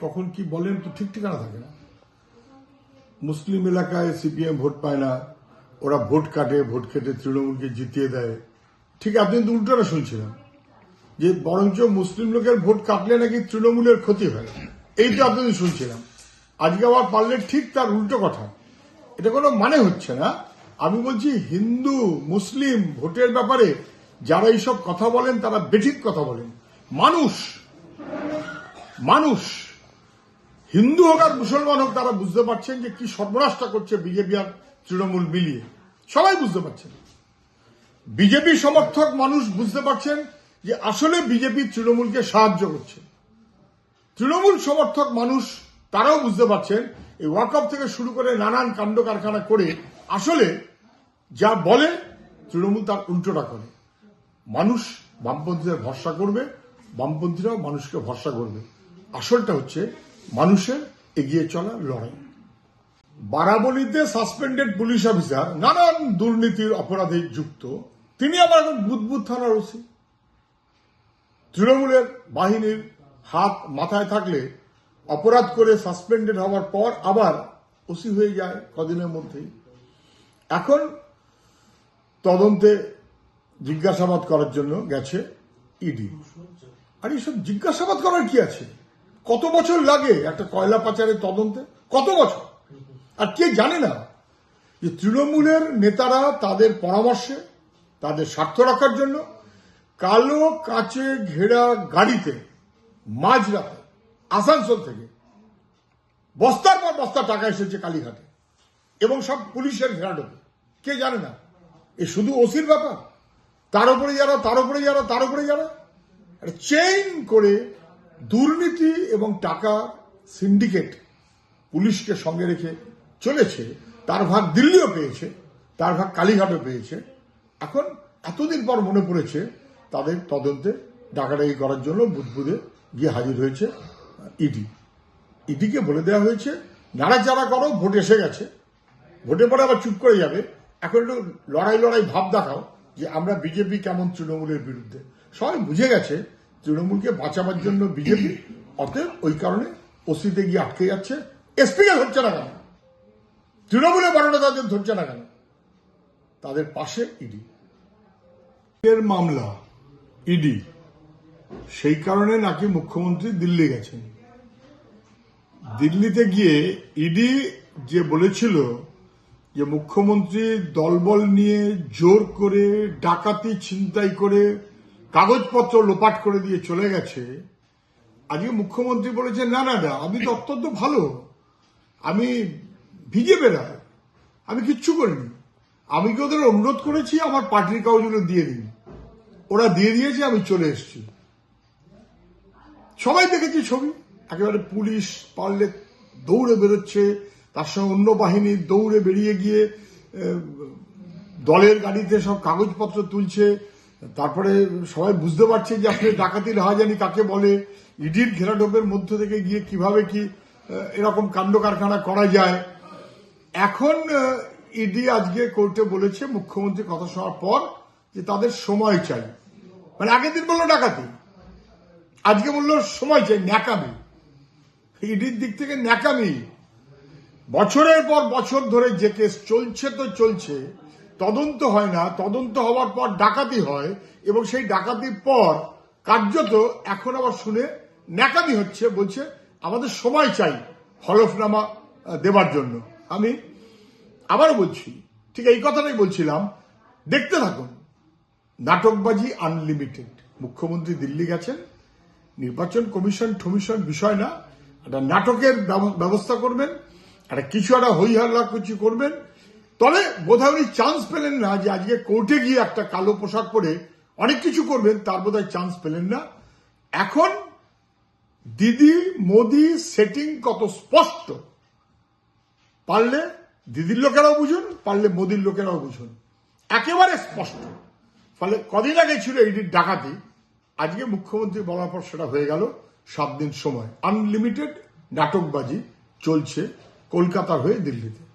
কখন কি বলেন তো ঠিক ঠিকানা থাকে না। মুসলিম এলাকায় সিপিএম ভোট পায় না, ওরা ভোট কাটে, ভোট কেটে তৃণমূলকে জিতিয়ে দেয়। ঠিক আপনি তো উল্টোটা শুনছিলাম যে বরঞ্চ মুসলিম লোকের ভোট কাটলে নাকি তৃণমূলের ক্ষতি হয়। এই তো আপনাদের শুনছিলাম। আজকে আবার পারলে ঠিক তার উল্টো কথা। এটা কোনো মানে হচ্ছে না। আমি বলছি হিন্দু, মুসলিম ভোটের ব্যাপারে যারা এইসব কথা বলেন, তারা বেঠিক কথা বলেন। মানুষ মানুষ। হিন্দু হোক আর মুসলমান হোক, তারা বুঝতে পারছেন যে কি সর্বনাশটা করছে বিজেপি আর তৃণমূল মিলিয়ে। সবাই বুঝতে পারছেন। বিজেপি সমর্থক মানুষ বুঝতে পারছেন যে আসলে বিজেপি তৃণমূলকে সাহায্য করছে। তৃণমূল সমর্থক মানুষ, তারাও বুঝতে পারছেন এই ওয়াকআপ থেকে শুরু করে নানান কাণ্ড কারখানা করে আসলে যা বলে, তৃণমূল তার উল্টোটা করে। মানুষ বামপন্থীদের ভরসা করবে, বামপন্থীরাও মানুষকে ভরসা করবে। আসলটা হচ্ছে মানুষের এগিয়ে চলা লড়াই। বারাবলিতে সাসপেন্ডেড পুলিশ অফিসার নানান দুর্নীতির অপরাধে যুক্ত, তিনি আবার এখন বুদবুদ থানার ওসি। তৃণমূলের বাহিনীর হাত মাথায় থাকলে অপরাধ করে সাসপেন্ডেড হওয়ার পর আবার ওসি হয়ে যায় কদিনের মধ্যেই। এখন তদন্তে জিজ্ঞাসাবাদ করার জন্য গেছে ইডি। আর এইসব জিজ্ঞাসাবাদ করার কি আছে? কত বছর লাগে একটা কয়লা পাচারের তদন্তে? কত বছর? আর কে জানে না? যে তৃণমূলের নেতারা তাদের পরামর্শে, তাদের স্বার্থ রাখার জন্য কালো কাচে ঘেরা গাড়িতে মাঝরাতে আসানসোল থেকে বস্তার পর বস্তা টাকা এসেছে কালীঘাটে এবং সব পুলিশের ঘেরাডোবে কে জানে না? এ শুধু ওসির ব্যাপার? তার উপরে যারা, তার উপরে যারা, তার উপরে যারা? চেইন করে দুর্নীতি এবং টাকা সিন্ডিকেট পুলিশকে সঙ্গে রেখে চলেছে, তার ভাগ দিল্লিও পেয়েছে, তার ভাগ কালীঘাটও পেয়েছে। এখন এতদিন পর মনে পড়েছে, তাদের তদন্তে ডাকাডাকি করার জন্য বুধবুধে গিয়ে হাজির হয়েছে ইডি। ইডিকে বলে দেওয়া হয়েছে নাড়াচাড়া করো, ভোট এসে গেছে। ভোটে পরে আবার চুপ করে যাবে। এখন একটু লড়াই লড়াই ভাব দেখাও যে আমরা বিজেপি কেমন তৃণমূলের বিরুদ্ধে। সবাই বুঝে গেছে তৃণমূলকে বাঁচাবার জন্য বিজেপি, অতএব ওই কারণে ওসিতে গিয়ে আটকে যাচ্ছে। এসপিকে ধরছে না কেন? তৃণমূলের বারোটা তাদের ধরছে না কেন? তাদের পাশে ইডি। এর মামলা, ইডি। সেই কারণে নাকি মুখ্যমন্ত্রী দিল্লি গেছেন। দিল্লিতে গিয়ে ইডি যে বলেছিল যে মুখ্যমন্ত্রী দলবল নিয়ে জোর করে, ডাকাতি, ছিনতাই করে কাগজপত্র লোপাট করে দিয়ে চলে গেছে। আজকে মুখ্যমন্ত্রী বলেছে না না না আমি তো অত্যন্ত ভালো। আমি ভিজে বেড়াই। আমি কিচ্ছু করিনি। আমি কি ওদের অনুরোধ করেছি? আমার পার্টির কাগজগুলো দিয়ে দিন। ওরা দিয়ে দিয়েছে, আমি চলে এসেছি। সবাই দেখেছি ছবি। একেবারে পুলিশ পারলে দৌড়ে বেরোচ্ছে। তার সঙ্গে অন্য বাহিনী দৌড়ে বেরিয়ে গিয়ে দলের গাড়িতে সব কাগজপত্র তুলছে। তারপরে সবাই বুঝতে পারছে যে আপনি ডাকাতির রাহাজানি কাকে বলে, ইডির ঘেরাডোপের মধ্য থেকে গিয়ে কীভাবে কি এরকম কাণ্ড কারখানা করা যায়। এখন ইডি আজকে কোর্টে বলেছে, মুখ্যমন্ত্রী কথা শোনার পর যে তাদের সময় চাই। মানে আগের দিন বলল ডাকাতি, আজকে বলল সময় চাই, ন্যাকামি। ইডির দিক থেকে ন্যাকামি। বছরের পর বছর ধরে যে কেস চলছে তো চলছে তদন্ত হয় না, তদন্ত হওয়ার পর ডাকাতি হয় এবং সেই ডাকাতির পর কার্যত এখন আবার শুনে ন্যাকামি হচ্ছে, বলছে আমাদের সময় চাই হলফনামা দেবার জন্য। আমি আবারও বলছি, ঠিক এই কথাটাই বলছিলাম, দেখতে থাকুন, নাটকবাজি আনলিমিটেড মুখ্যমন্ত্রী দিল্লি গেছেন, নির্বাচন কমিশন ঠমিশন বিষয় না, একটা নাটকের ব্যব- ব্যবস্থা করবেন, একটা কিছু একটা হই হল্লা কিছু করবেন তবে বোধহয় উনি চান্স পেলেন না যে আজকে কোর্টে গিয়ে একটা কালো পোশাক পরে অনেক কিছু করবেন, তার বোধহয় চান্স পেলেন না। এখন দিদি মোদি সেটিং কত স্পষ্ট। পারলে দিদির লোকেরাও বুঝুন, পারলে মোদির লোকেরাও বুঝুন। একেবারে স্পষ্ট। ফলে কদিন আগে ছিল ইডির ডাকাতি। আজকে মুখ্যমন্ত্রী বলার পর সেটা হয়ে গেল। সাত দিন সময়। আনলিমিটেড নাটকবাজি চলছে কলকাতা হয়ে দিল্লিতে।